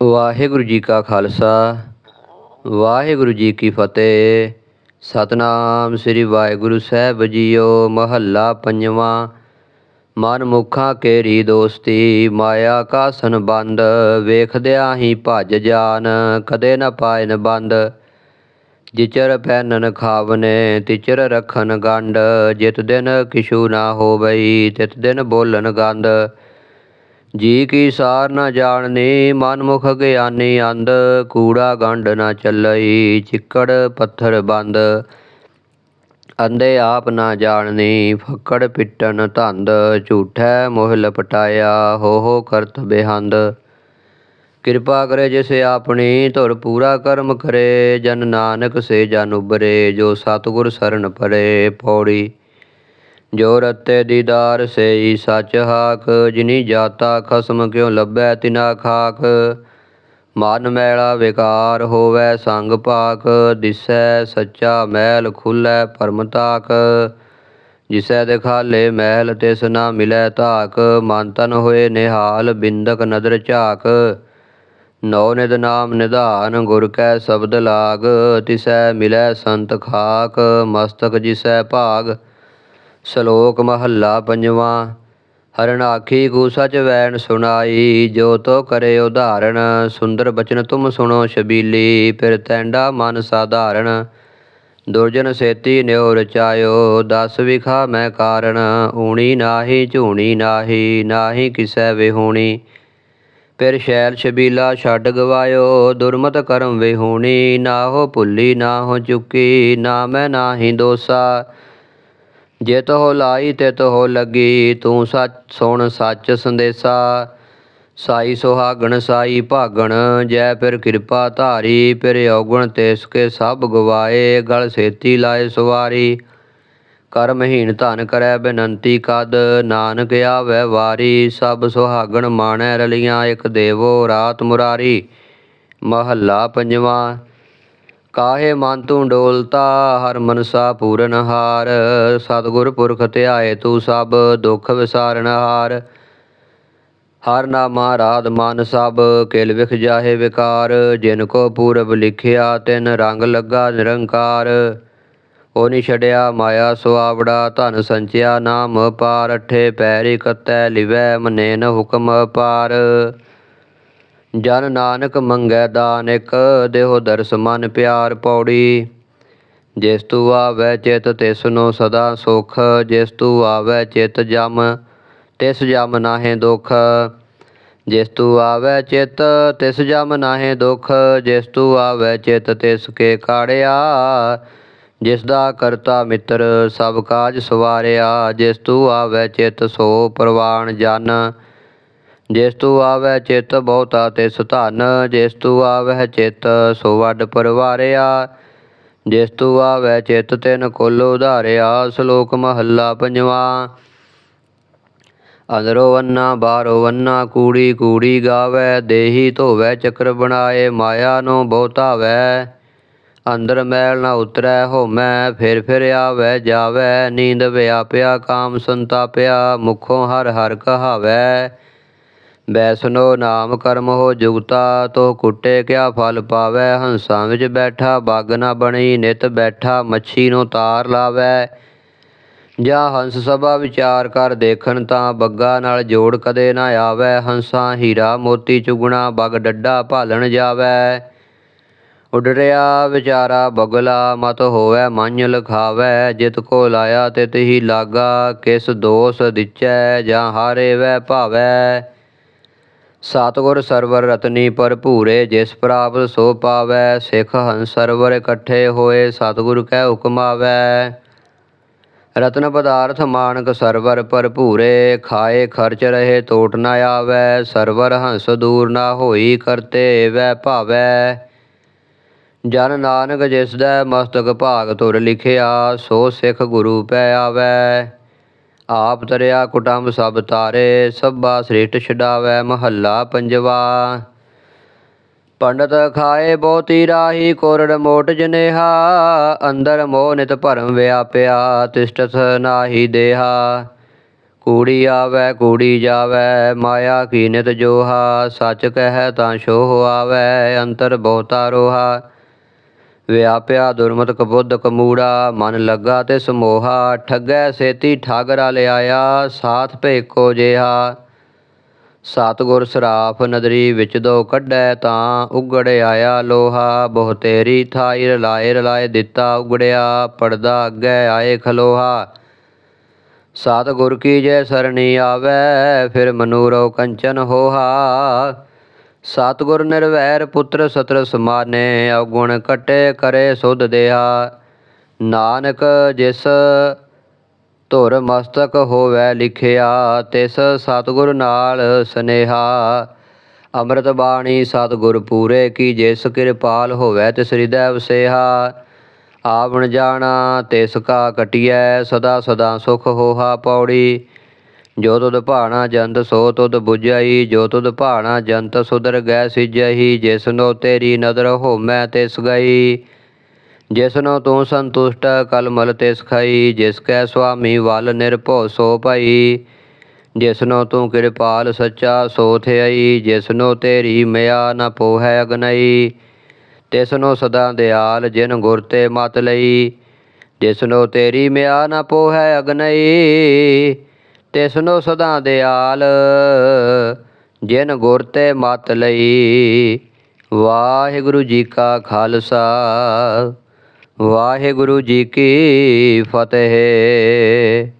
ਵਾਹਿਗੁਰੂ ਜੀ ਕਾ ਖਾਲਸਾ, ਵਾਹਿਗੁਰੂ ਜੀ ਕੀ ਫਤਿਹ। ਸਤਨਾਮ ਸ੍ਰੀ ਵਾਹਿਗੁਰੂ ਸਾਹਿਬ ਜੀਓ, ਮਹੱਲਾ ਪੰਜਵਾਂ। ਮਨ ਮੁਖਾਂ ਕੇਰੀ ਦੋਸਤੀ, ਮਾਇਆ ਕਾ ਸੰਬੰਧ ਵੇਖਦਿਆਂ ਹੀ ਭੱਜ ਜਾਣ ਕਦੇ ਨਾ ਪਾਇਨ ਬੰਦ। ਜਿਚਰ ਪੈਨਨ ਖਾਵਨੇ, ਤਿਚਰ ਰਖਨ ਗੰਡ ਜਿਤ ਦਿਨ ਕਿਛੂ ਨਾ ਹੋਵਈ, ਤਿਤ ਦਿਨ ਬੋਲਨ ਗੰਦ ਜੀ ਕੀ ਸਾਰ ਨਾ ਜਾਣਨੀ ਮਨ ਮੁਖ ਗਿਆਨੀ ਅੰਧ, ਕੂੜਾ ਗੰਢ ਨਾ ਚੱਲਈ, ਚਿੱਕੜ ਪੱਥਰ ਬੰਦ। ਅੰਦੇ ਆਪ ਨਾ ਜਾਣਨੀ, ਫੱਕੜ ਪਿੱਟਣ ਧੰਦ, ਝੂਠੈ ਮੋਹ ਲਪਟਾਇਆ, ਹੋ ਹੋ ਕਰਤ ਬੇਹੰਦ। ਕਿਰਪਾ ਕਰੇ ਜਿਸ ਆਪਣੀ, ਧੁਰ ਪੂਰਾ ਕਰਮ ਕਰੇ, ਜਨ ਨਾਨਕ ਸੇ ਜਨ ਉਬਰੇ ਜੋ ਸਤਿਗੁਰ ਸਰਨ ਪਰੇ ਪੌੜੀ। ਜੋ ਰਤੇ ਦੀਦਾਰ ਸੇਈ ਸੱਚ ਹਾਕ, ਜਿਨੀ ਜਾਤਾ ਖਸਮ ਕਿਉ ਲੱਭੈ ਤਿਨਾ ਖਾਕ? ਮਨ ਮੈਲਾ ਵਿਕਾਰ ਹੋਵੈ ਸੰਗ ਪਾਕ ਦਿਸੈ ਸੱਚਾ ਮਹਿਲ ਖੁੱਲੈ ਪਰਮ ਤਾਕ। ਜਿਸੈ ਦਿਖਾਲੇ ਮਹਿਲ ਤਿਸ ਨਾ ਮਿਲੈ ਧਾਕ, ਮਨ ਤਨ ਹੋਏ ਨਿਹਾਲ ਬਿੰਦਕ ਨਦਰ ਝਾਕ। ਨੌ ਨਿਦ ਨਾਮ ਨਿਧਾਨ, ਗੁਰ ਕੈ ਸ਼ਬਦ ਲਾਗ, ਤਿਸੈ ਮਿਲੈ ਸੰਤ ਖਾਕ, ਮਸਤਕ ਜਿਸੈ ਭਾਗ। ਸ਼ਲੋਕ ਮਹੱਲਾ ਪੰਜਵਾਂ ਹਰਨਾਖੀ ਕੂ ਸਚ ਵੈਣ ਸੁਣਾਈ, ਜੋ ਤੋ ਕਰੇ ਉਦਾਹਰਣ, ਸੁੰਦਰ ਬਚਨ ਤੁਮ ਸੁਣੋ ਸ਼ਬੀਲੀ, ਫਿਰ ਤੈਂਡਾ ਮਨ ਸਾਧਾਰਣ। ਦੁਰਜਨ ਸੇਤੀ ਨਿਉ ਰਚਾਇਓ ਦਸ ਵਿਖਾ ਮੈਂ ਕਾਰਣ, ਊਣੀ ਨਾਹੀ ਝੂਣੀ ਨਾਹੀ ਨਾਹੀ ਕਿਸੈ ਵਿਹੂਣੀ। ਫਿਰ ਸ਼ੈਲ ਛਬੀਲਾ ਛੱਡ ਗਵਾਇਓ, ਦੁਰਮਤ ਕਰਮ ਵਿਹੂਣੀ ਨਾ ਭੁੱਲੀ ਨਾ ਚੁੱਕੀ, ਨਾ ਮੈਂ ਨਾਹੀ ਦੋਸਾ ਜਿਤ ਹੋ ਲਾਈ ਤਿਤ ਹੋ ਲੱਗੀ, ਤੂੰ ਸੱਚ ਸੁਣ, ਸੱਚ ਸੰਦੇਸਾ। ਸਾਈ ਸੁਹਾਗਣ, ਸਾਈ ਭਾਗਣ, ਜੈ ਫਿਰ ਕਿਰਪਾ ਧਾਰੀ, ਫਿਰ ਔਗਣ ਤਿਸ ਕੇ ਸਭ ਗਵਾਏ, ਗਲ ਸੇਤੀ ਲਾਏ ਸਵਾਰੀ। ਕਰਮਹੀਣ ਧਨ ਕਰੈ ਬੇਨੰਤੀ ਕਦ, ਨਾਨਕ ਆਵੈ ਵਾਰੀ। ਸਭ ਸੁਹਾਗਣ ਮਾਣੈ ਰਲੀਆਂ, ਇਕ ਦੇਵੋ ਰਾਤ ਮੁਰਾਰੀ। ਮਹੱਲਾ ਪੰਜਵਾਂ ਕਾਹੇ ਮਨ ਤੂੰ ਡੋਲਤਾ, ਹਰ ਮਨਸਾ ਪੂਰਨ ਹਾਰ। ਸਤਿਗੁਰ ਪੁਰਖ ਧਿਆਏ ਤੂੰ ਸਭ, ਦੁੱਖ ਵਿਸਾਰਨ ਹਾਰ। ਹਰ ਨਾਮਾ ਰਾਧ ਮਨ ਸਭ, ਕਿਲ ਵਿਖ ਜਾਹੇ ਵਿਕਾਰ। ਜਿਨ ਕੋ ਪੂਰਬ ਲਿਖਿਆ, ਤਿਨ ਰੰਗ ਲੱਗਾ ਨਿਰੰਕਾਰ। ਉਹ ਨੀ ਛੜਿਆ ਮਾਇਆ ਸੁਆਵੜਾ ਧਨ ਸੰਚਿਆ ਨਾਮ ਪਾਰ। ਅਠੇ ਪੈਰੀ ਕੱਤੈ ਲਿਵੈ, ਮਨੇਨ ਹੁਕਮ ਪਾਰ। ਜਨ ਨਾਨਕ ਮੰਗੈ ਦਾਨਿਕ ਇਕ ਦਰਸ ਮਨ ਪਿਆਰ ਪੌੜੀ। ਜਿਸ ਤੂ ਆਵੈ ਚਿਤ ਤਿਸਨੋ ਸਦਾ ਸੁਖ। ਜਿਸ ਤੂ ਆਵੈ ਚਿਤ, ਜਮ, ਤਿਸ ਜਮ ਨਾਹੇ ਦੁਖ। ਜਿਸ ਤੂ ਆਵੈ ਚਿਤ, ਤਿਸ ਜਮ ਨਾਹੇ ਦੁਖ। ਜਿਸ ਤੂ ਆਵੈ ਚਿਤ, ਤਿਸ ਕੇ ਕਾੜਿਆ। ਜਿਸ ਦਾ ਕਰਤਾ ਮਿੱਤਰ ਸਭ ਕਾਜ ਸਵਾਰਿਆ। ਜਿਸ ਤੂ ਆਵੈ ਚਿਤ, ਸੋ ਪ੍ਰਵਾਨ ਜਨ। ਜਿਸ ਤੂ ਆਵੈ ਚਿਤ ਬਹੁਤਾ ਤਿਸ ਧਨ ਜਿਸ ਤੂ ਆਵੈ ਚਿਤ ਸੋ ਵੱਡ ਪਰਵਾਰਿਆ। ਜਿਸ ਤੂ ਆਵੈ ਚਿਤ ਤਿਨ ਕੁਲ ਉਧਾਰਿਆ, ਸ਼ਲੋਕ ਮਹੱਲਾ ਪੰਜਵਾਂ। ਅੰਦਰੋ ਵੰਨਾ, ਬਾਹਰੋ ਵੰਨਾ, ਕੂੜੀ ਕੂੜੀ ਗਾਵੇ, ਦੇਹੀ ਧੋਵੈ, ਚੱਕਰ ਬਣਾਏ, ਮਾਇਆ ਨੂੰ ਬਹੁਤਾਵੈ। ਅੰਦਰ ਮੈਲ ਨਾ ਉਤਰੈ, ਹੋਮੈ, ਫਿਰ ਫਿਰ ਆਵੈ, ਜਾਵੈ, ਨੀਂਦ ਵਿਆਪਿਆ, ਕਾਮ ਸੰਤਾਪਿਆ, ਮੁਖੋਂ ਹਰ ਹਰ ਕਹਾਵੈ। ਬੈਸਨੋ ਨਾਮ ਕਰਮ ਹੋ ਜੁਗਤਾ, ਤੋ ਕੁੱਟੇ ਕਿਆ ਫਲ ਪਾਵੈ? ਹੰਸਾਂ ਵਿੱਚ ਬੈਠਾ, ਬਾਗ ਨਾ ਬਣੀ, ਨਿਤ ਬੈਠਾ, ਮੱਛੀ ਨੂੰ ਤਾਰ ਲਾਵੈ। ਜਾਂ ਹੰਸ ਸਭਾ ਵਿਚਾਰ ਕਰ ਦੇਖਣ ਤਾਂ ਬੱਗਾ ਨਾਲ ਜੋੜ ਕਦੇ ਨਾ ਆਵੈ। ਹੰਸਾਂ ਹੀਰਾ ਮੋਤੀ ਚੁਗਣਾ, ਬਗ ਡੱਡਾ ਭਾਲਣ ਜਾਵੈ। ਉਡਰਿਆ ਵਿਚਾਰਾ ਬਗਲਾ, ਮਤ ਹੋਵੈ ਮੰਨ ਲਖਾਵੈ। ਜਿਤ ਕੋ ਲਾਇਆ ਤਿਤ ਹੀ ਲਾਗਾ, ਕਿਸ ਦੋਸ ਦਿਚੈ ਜਾਂ ਹਾਰੇ ਵੈ ਭਾਵੈ। ਸਤਿਗੁਰ ਸਰਵਰ ਰਤਨੀ ਭਰਪੂਰੇ ਜਿਸ ਪ੍ਰਾਪਤ ਸੋ ਪਾਵੈ, ਸਿੱਖ ਹੰਸ ਸਰਵਰ ਇਕੱਠੇ ਹੋਏ, ਸਤਿਗੁਰ ਕੈ ਹੁਕਮ ਆਵੈ। ਰਤਨ ਪਦਾਰਥ ਮਾਨਕ ਸਰਵਰ ਭਰਪੂਰੇ ਖਾਏ ਖਰਚ ਰਹੇ ਟੋਟ ਨਾ ਆਵੈ, ਸਰਵਰ ਹੰਸ ਦੂਰ ਨਾ ਹੋਈ ਕਰਤੇ ਵੈ ਭਾਵੈ। ਜਨ ਨਾਨਕ ਜਿਸ ਦਾ ਮਸਤਕ ਭਾਗ ਤੁਰ ਲਿਖਿਆ, ਸੋ ਸਿੱਖ ਗੁਰੂ ਪੈ ਆਵੈ। ਆਪ ਤਰਿਆ ਕੁਟੰਬ ਸਭ ਤਾਰੇ, ਸਭਾ ਸ੍ਰਿਸ਼ਟ ਛਡਾਵੈ ਮਹੱਲਾ ਪੰਜਵਾ। ਪੰਡਤ ਖਾਏ ਬਹੁਤੀ ਰਾਹੀ, ਕੋਰੜ ਮੋਟ ਜਨੇਹਾ। ਅੰਦਰ ਮੋਹ ਨਿਤ ਭਰਮ ਵਿਆਪਿਆ ਤਿਸ਼ਟਥ ਨਾਹੀ ਦੇਹਾ। ਕੂੜੀ ਆਵੈ, ਕੂੜੀ ਜਾਵੈ, ਮਾਇਆ ਕੀ ਨਿਤ ਜੋਹਾ। ਸੱਚ ਕਹਿ ਤਾਂ ਛੋਹ ਆਵੈ, ਅੰਤਰ ਬਹੁਤਾ ਰੋਹਾ। ਵਿਆਪਿਆ ਦੁਰਮਤ ਕਬੁੱਧ ਕਮੂੜਾ, ਮਨ ਲੱਗਾ ਤੇ ਸਮੋਹਾ, ਠੱਗੈ ਸੇਤੀ ਠਾਗਰਾ ਲਿਆਇਆ, ਸਾਥ ਭੇਕੋ ਜਿਹਾ। ਸਤਿਗੁਰ ਸਰਾਫ ਨਦਰੀ ਵਿੱਚ ਦੋ ਕੱਢੈ ਤਾਂ ਉਗੜ ਆਇਆ ਲੋਹਾ ਬਹੁਤੇਰੀ ਥਾਈ ਰਲਾਏ ਰਲਾਏ ਦਿੱਤਾ ਉਗੜਿਆ ਪੜਦਾ ਅੱਗੇ ਆਏ ਖਲੋਹਾ। ਸਤਿਗੁਰ ਕੀ ਜੈ ਸਰਣੀ ਆਵੈ, ਫਿਰ ਮਨੂਰੋ ਕੰਚਨ ਹੋਹਾ। ਸਤਿਗੁਰ ਨਿਰਵੈਰ ਪੁੱਤਰ ਸਤਰ ਸਮਾਨੇ ਅਵਗੁਣ ਕਟੇ ਕਰੇ ਸੁਧ ਦਿਆ ਨਾਨਕ ਜਿਸ ਧੁਰ ਮਸਤਕ ਹੋਵੇ ਲਿਖਿਆ, ਤਿਸ ਸਤਿਗੁਰ ਨਾਲ ਸਨੇਹਾ। ਅੰਮ੍ਰਿਤ ਬਾਣੀ ਸਤਿਗੁਰ ਪੂਰੇ ਕੀ, ਜਿਸ ਕਿਰਪਾਲ ਹੋਵੇ ਤਿਸ ਹਿਰਦੈ ਵਸੇਹਾ। ਆਵਣ ਜਾਣਾ ਤਿਸ ਕਾ ਕਟਿਐ, ਸਦਾ ਸਦਾ ਸੁਖ ਹੋਹਾ ਪੌੜੀ। ਜੋ ਤੁਧ ਭਾਣਾ ਜੰਤ, ਸੋ ਤੁਧ 부ਝਈ ਜੋ ਤੁਧ ਭਾਣਾ ਜੰਤ, ਸੁਧਰ ਗੈ ਸਿਜਹੀ ਜਿਸਨੋ ਤੇਰੀ ਨਦਰ ਹੋਮੈ, ਤਿਸ ਗਈ। ਜਿਸਨੋ ਤੂੰ ਸੰਤੁਸ਼ਟ ਕਲਮਲ ਤਿਸ ਖਾਈ। ਜਿਸ ਕੈ ਸੁਆਮੀ ਵਲ ਨਿਰਭਉ, ਸੋ ਭਈ। ਜਿਸਨੋ ਤੂੰ ਕਿਰਪਾਲ ਸੱਚਾ, ਸੋ ਥਿਆਈ। ਜਿਸਨੋ ਤੇਰੀ ਮਿਆ ਨ ਪੋਹੈ ਅਗਨਈ। ਤਿਸਨੋ ਸਦਾ ਦਿਆਲ, ਜਿਨ ਗੁਰ ਤੇ ਮਤ ਲਈ। ਜਿਸਨੋ ਤੇਰੀ ਮਿਆ ਨ ਪੋਹੈ ਅਗਨਈ। ਤਿਸਨੋ ਸਦਾ ਦਿਆਲ, ਜਿਨ ਗੁਰ ਤੇ ਮਤ ਲਈ। ਵਾਹਿਗੁਰੂ ਜੀ ਕਾ ਖਾਲਸਾ, ਵਾਹਿਗੁਰੂ ਜੀ ਕੀ ਫਤਿਹ।